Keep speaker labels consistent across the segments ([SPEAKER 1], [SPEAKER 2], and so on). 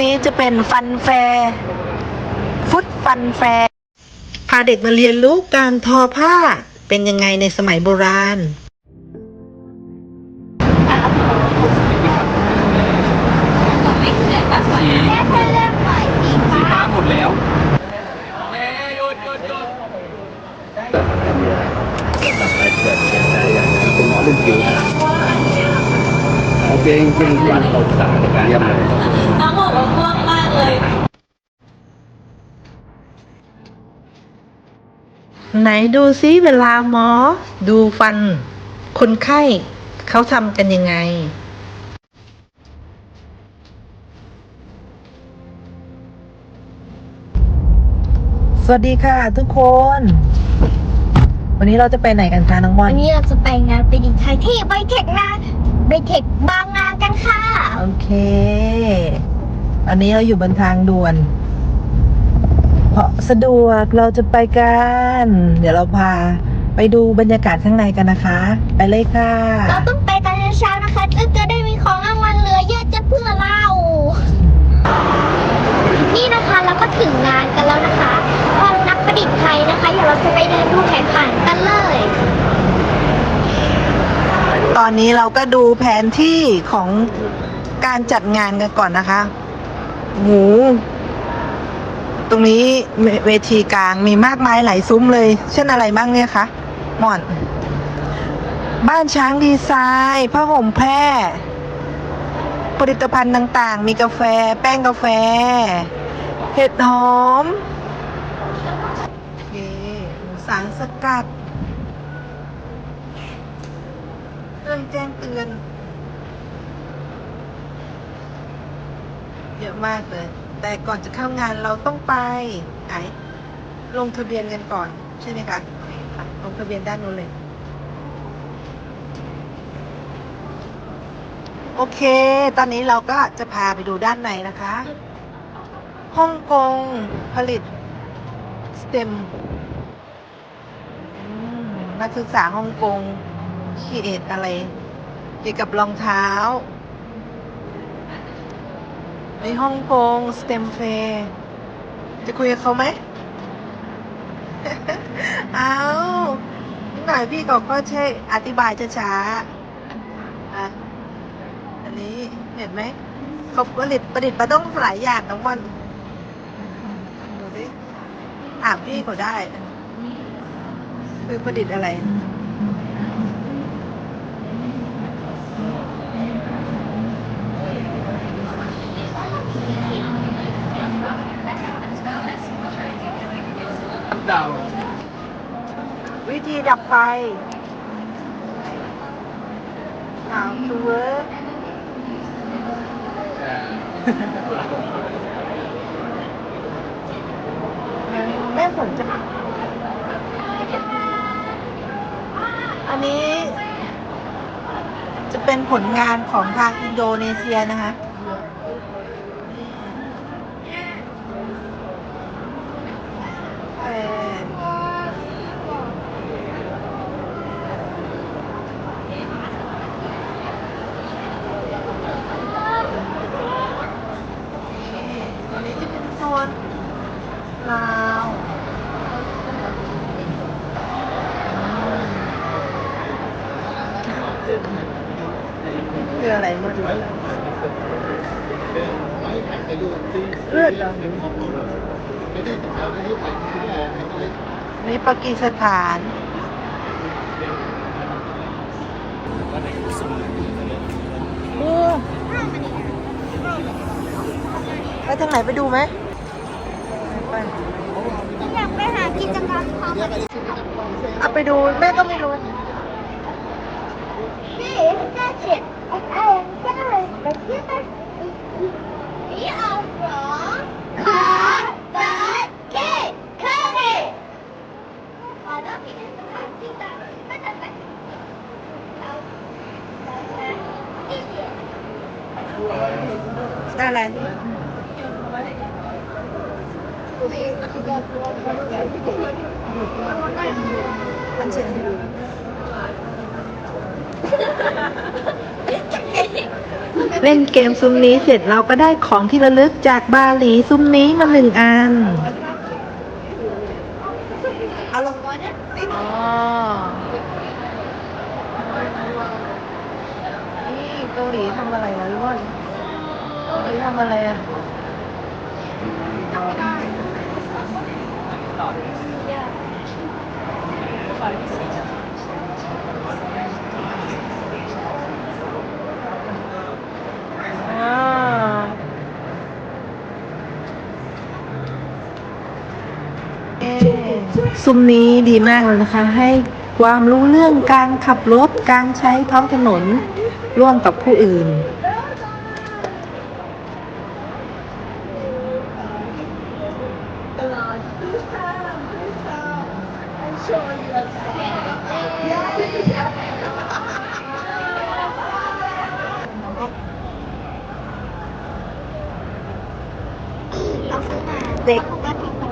[SPEAKER 1] นี้จะเป็นฟันแฟร์ฟุตฟันแฟร์พาเด็กมาเรียนรู้การทอผ้าเป็นยังไงในสมัยโบราณ
[SPEAKER 2] สีสีฟ้าหมดแล้วแม่หยุดหยุดหยุด
[SPEAKER 3] เป็นหมอรุ่นจิ๋วนะ โอเคจริงๆวันเราสาในการเยี่ยมเลย
[SPEAKER 4] น้องบอกว่ากว้างมากเลย
[SPEAKER 1] ไหนดูซิเวลาหมอ ดูฟัน คนไข้เขาทำกันยังไง สวัสดีค่ะทุกคน วันนี้เราจะไปไหนกันคะน้องมอ
[SPEAKER 4] วันนนี้เราจะไปงานเป็นอีกไทยที่ไบเทคงานไบเทคบางงาน กันค่ะ
[SPEAKER 1] โอเค อันนี้เราอยู่บนทางด่วน เพราะสะดวกเราจะไปกัน เดี๋ยวเราพาไปดูบรรยากาศข้างในกันนะคะ ไปเลยค่ะ
[SPEAKER 4] เราต้องไปตอนเช้านะคะจะจะได้มีของรางวัลเหลือเยอะจะเพื่อเรา นี่นะคะเราก็ถึงงานกันแล้วนะคะห้องนักประดิษฐ์ไทยนะคะเดี๋ยวเราจะไปเดินดูแผนผังกันเลย
[SPEAKER 1] ตอ นี้เราก็ดูแผนที่ของการจัดงานกันก่อนนะคะโหตรงนี้เวเวทีกลางมีมากมายหลายซุ้มเลย เช่นอะไรบ้างเนี่ยคะหมอน บ้านช้างดีไซน์ผ้าห่มแพร่ผลิตภัณฑ์ต่างๆ มีกาแฟ แป้งกาแฟ เห็ดหอมโอเคหมูสารสกัด เค รื่องแจ้งเตือน เยอะมากเลย แต่ก่อนจะเข้างานเราต้องไปไหนลงทะเบียนกันก่อน ใช่ไหมคะลงทะเบียนด้านนู้นเลย โอเค ตอนนี้เราก็จะพาไปดูด้านในนะคะฮ่องกงผลิตสเต็มนักศึกษาฮ่องกง คีเอทอะไร เกี่ยวกับรองเท้า ในฮ่องกงสเต็มเฟจะคุยกับเขาไหมเอาหน่อยพี่ก็ก็ใช่อธิบายช้าๆอะอันนี้เห็นไหมเขาผลิตประดิษฐ์มาต้องหลายอย่างน้องวันดูดิถามพี่เขาได้ คือประดิษฐ์อะไร
[SPEAKER 2] ดาว
[SPEAKER 1] วิธีดับไฟ How to work แม่สนใจอันนี้ จะเป็นผลงานของทางอินโดนีเซียนะคะ เอ่ออันนี้จะเป็นโซนลาวคืออะไรมาดูเลือดเหรอ นี่ปากีสถาน ไปทางไหนไปดูไหมไป
[SPEAKER 4] อยากไปหากิจกรรมทำ
[SPEAKER 1] เอาไปดูแม่ก็ไม่รู้
[SPEAKER 4] นี่น่าเจ็บไอ้ไอ้ได้ไปเที่ยวไปนี่เอาหรอขาตาเก้ข้าเก้ขอต้องมีสถานที่ต่างไม่ต้องไปเอานี่
[SPEAKER 1] อะไร อันเชิญเล่นเกมซุ้มนี้เสร็จเราก็ได้ของที่ระลึกจากบาหลีซุ้มนี้มาหนึ่งอัน
[SPEAKER 4] เอาลงมาเนี่ย
[SPEAKER 1] อ๋อนี่เกาหลีทำอะไรนะรู้ว่าเกาหลีทำอะไรอะอ่าเอ๊ะ ซุ้มนี้ดีมากเลยนะคะ ให้ความรู้เรื่องการขับรถการใช้ท้องถนนร่วมกับผู้อื่น
[SPEAKER 4] เอา
[SPEAKER 1] เด็ก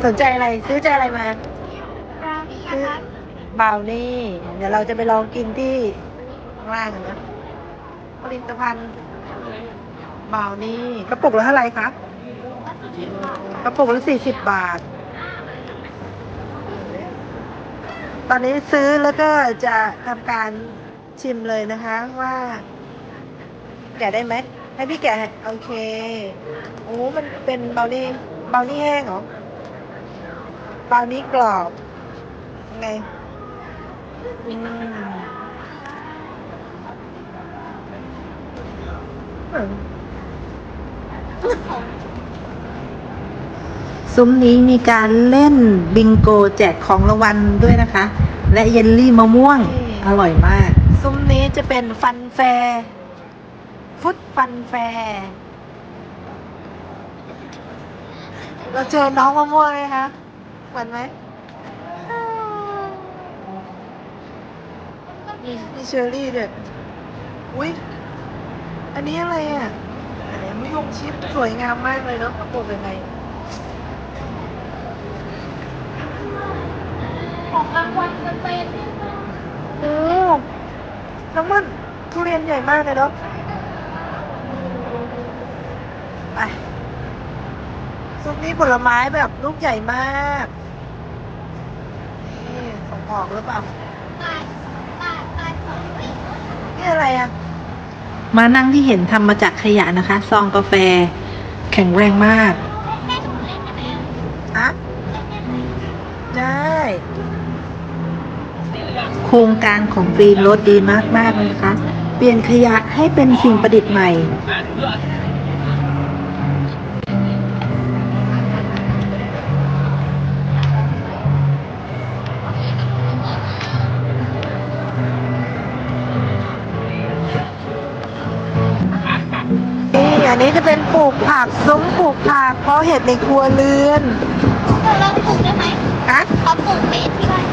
[SPEAKER 1] สนใจอะไรซื้อใจอะไรมา ซื้อ
[SPEAKER 4] บ
[SPEAKER 1] บราวนี่ เดี๋ยวเราจะไปลองกินที่ข้างล่างกันนะผลิตภัณฑ์บราวนี่กระปุกละเท่าไหร่คะกระปุกละสี่สิบบาท ตอนนี้ซื้อแล้วก็จะทำการชิมเลยนะคะว่า แกะได้ไหมให้พี่แกะโอเคโอ้มันเป็นเบลนี่เบลนี่แห้งเหรอเบลนี่กรอบไงอืมอืม ซุ้มนี้มีการเล่นบิงโกแจกของรางวัลด้วยนะคะ และเยลลี่มะม่วงอร่อยมาก ซุ้มนี้จะเป็นฟันแฟร์ฟุตฟันแฟร์เราเจอน้องมะม่วงไหมคะเหมือนไหมมีมีเชอร์รี่ด้วยอุ้ยอันนี้อะไรอะอันนี้มะยงชิดสวยงามมากเลยเนาะประกบยังไง
[SPEAKER 4] ของ รางวัลมันเป็น
[SPEAKER 1] โอ้น้องมันทุเรียนใหญ่มากเลยเนาะไปซุปนี้ผลไม้แบบลูกใหญ่มากนี่ส่งออกหรือเปล่า
[SPEAKER 4] ปาดปาดปาดของไม่
[SPEAKER 1] นี่อะไรอะ มานั่งที่เห็นทำมาจากขยะนะคะ ซองกาแฟแข็งแรงมาก
[SPEAKER 4] แม่ถูกเล่นอะไร
[SPEAKER 1] อะ ได้ โครงการของฟิล์มรถดีมากๆเลยนะคะเปลี่ยนขยะให้เป็นสิ่งประดิษฐ์ใหม่ นี่อันนี้จะเป็นปลูกผักซุ้มปลูกผักเพราะเห็ดในครัวเรือน
[SPEAKER 4] เราลองปลูกได้ไหม
[SPEAKER 1] อะ
[SPEAKER 4] เขาปลูกเม็ดที่บ้าน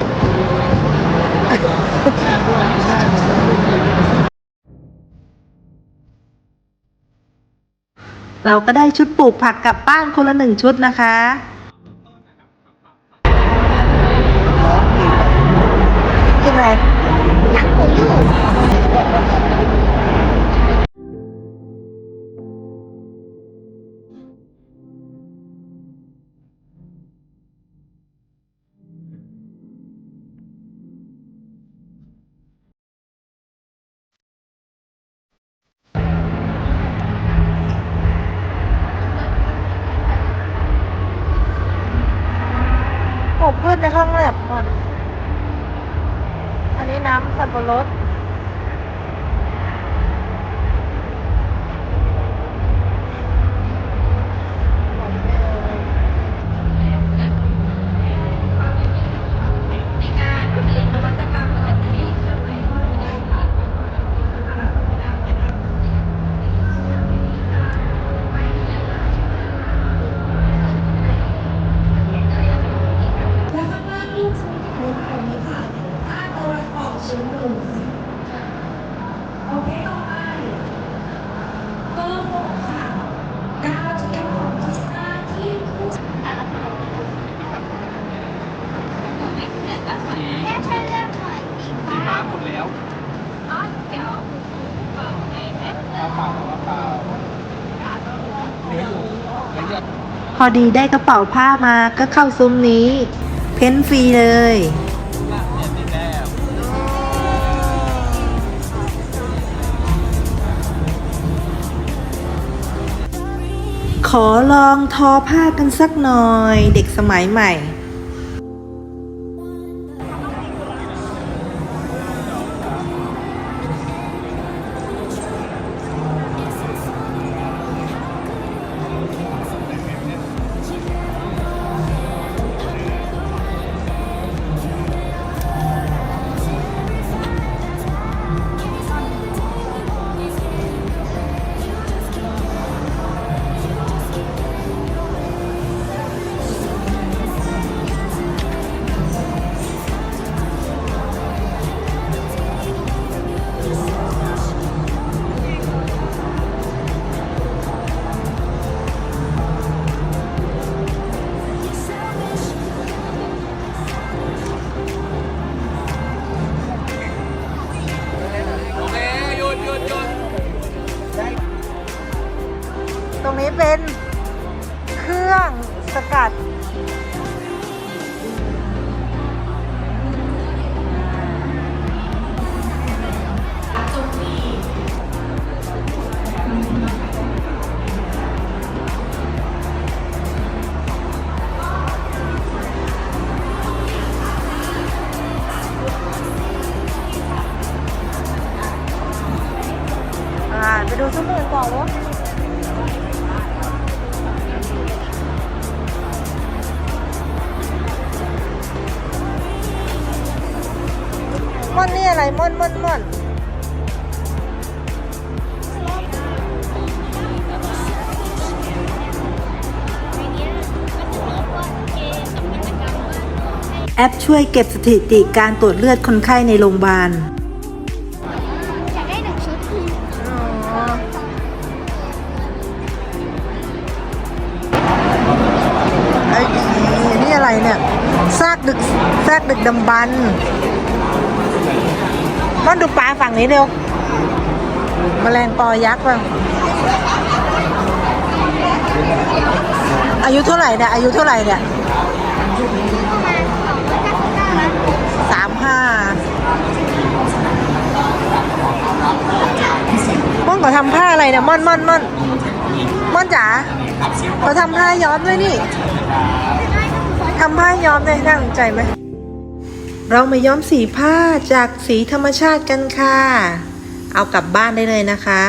[SPEAKER 1] เราก็ได้ชุดปลูกผักกลับบ้านคนละหนึ่งชุดนะคะ
[SPEAKER 4] ปลูก
[SPEAKER 1] พืชในห้องแลบหมดอันนี้น้ำสับปะรด พอดีได้กระเป๋าผ้ามาก็เข้าซุ้มนี้ เพ้นฟรีเลย ขอลองทอผ้ากันสักหน่อยเด็กสมัยใหม่ แอปช่วยเก็บสถิติการตรวจเลือดคนไข้ในโรงพยาบาล
[SPEAKER 4] อยากได้หนึ่งชุดคือ
[SPEAKER 1] ไอ้นี่อะไรเนี่ย ซากดึก ซากดึกดำบรรพ์ม่อนดูปลาฝั่งนี้เร็วแมลงปอยักษ์ป่ะ อายุเท่าไหร่เนี่ย อายุเท่าไหร่เนี่ย
[SPEAKER 4] ม่อน
[SPEAKER 1] ขาทำผ้าอะไรเนี่ยม่อนม่อนม่อนม่อนจ๋าเขาทำผ้าย้อมด้วยนี่ทำผ้าย้อมด้วยน่าสนใจไหมเรามาย้อมสีผ้าจากสีธรรมชาติกันค่ะ เอากลับบ้านได้เลยนะคะ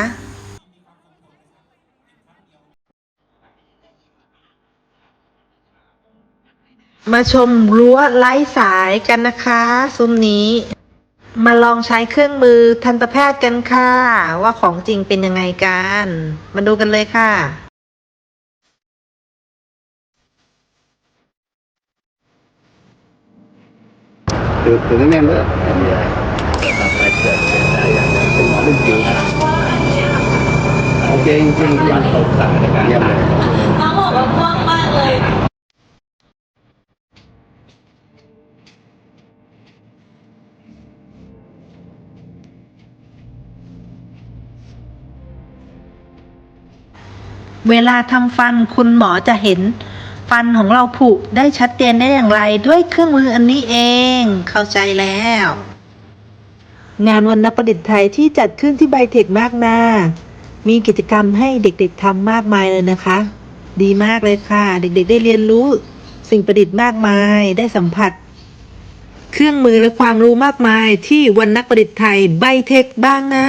[SPEAKER 1] มาชมรั้วไร้สายกันนะคะ ซุ้มนี้ มาลองใช้เครื่องมือทันตแพทย์กันค่ะ ว่าของจริงเป็นยังไงกัน มาดูกันเลยค่ะ
[SPEAKER 3] ถือถือแน่นๆเลยเป็นหมอเล่นจิ๋วโอเคจริงๆยังตกสถานการณ์เยี่ยมเลย
[SPEAKER 1] น้องบอกว่ากว้างมากเลย เวลาทำฟันคุณหมอจะเห็น ฟันของเราผุได้ชัดเจนได้อย่างไรด้วยเครื่องมืออันนี้เอง เข้าใจแล้ว งานวันนประดิษฐ์ไทยที่จัดขึ้นที่ไบเทคมากนา มีกิจกรรมให้เด็กๆทำมากมายเลยนะคะ ดีมากเลยค่ะ เด็กๆ ได้เรียนรู้ สิ่งประดิษฐ์มากมายได้สัมผัส เครื่องมือและความรู้มากมายที่วันนักประดิษฐ์ไทยไบเทคบางนา